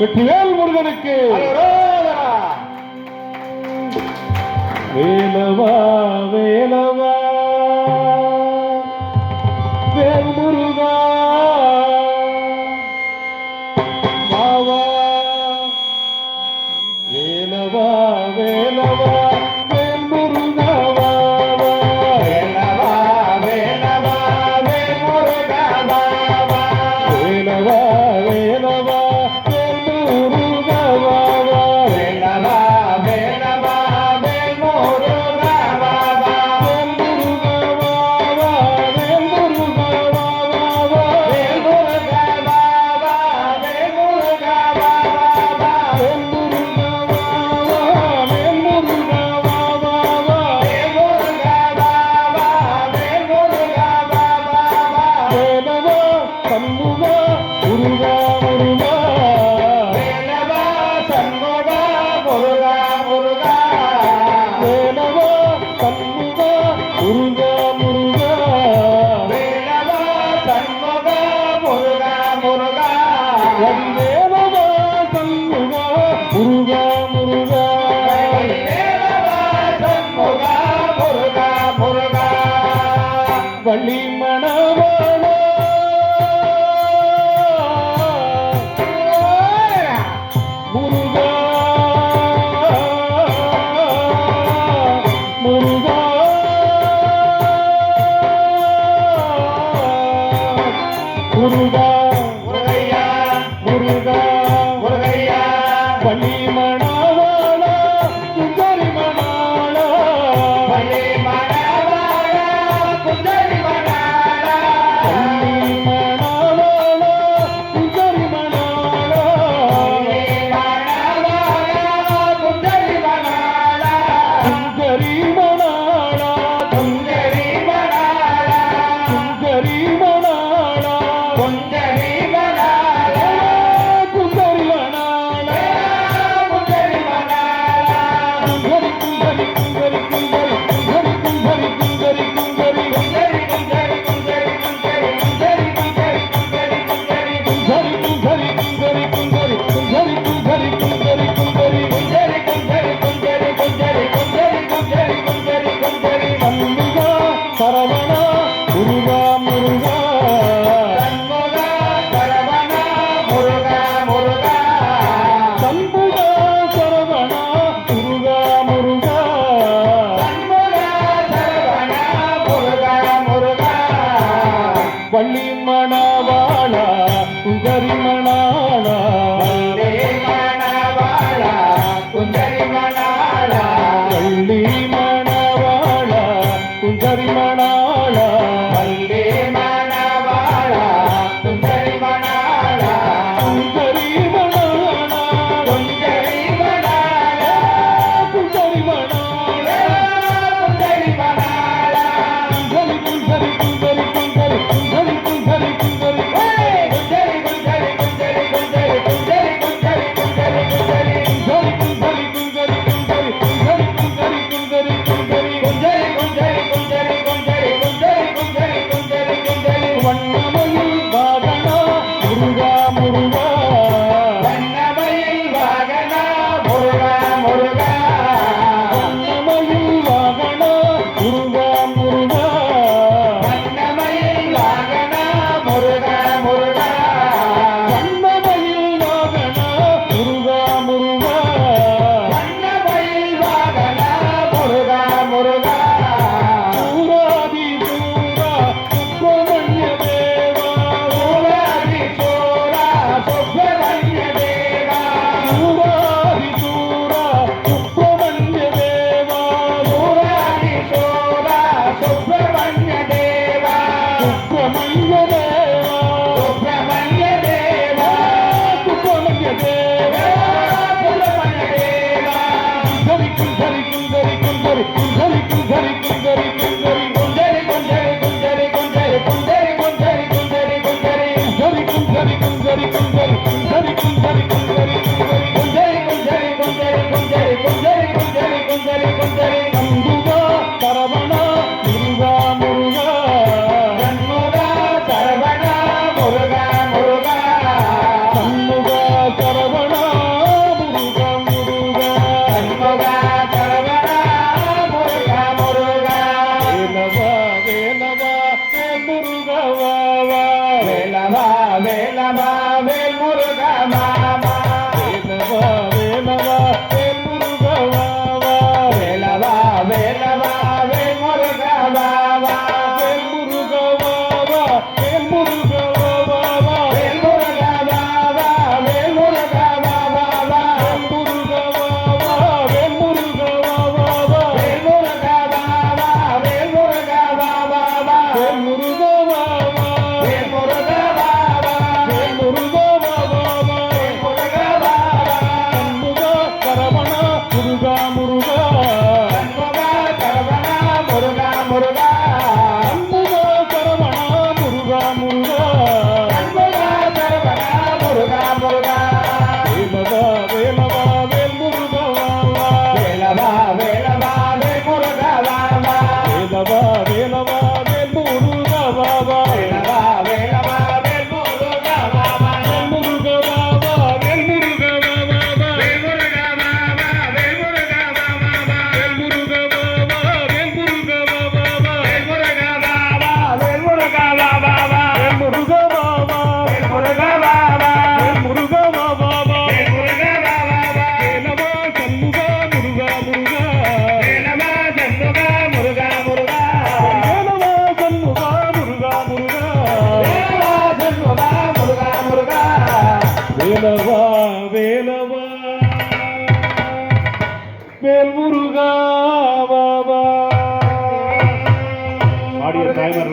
வெற்றிவேல் முருகனுக்கு. வேலவா வேலவா. మురుగా మురుగా సన్ముగా మురుగా మురుగా. వందేవా సన్ముగా మురుగా మురుగా. సన్ముగా మురుగా మురుగా. వళ్ళీ பள்ளி மணா வேல் முருகா பாபா ஆடியோ டைமர்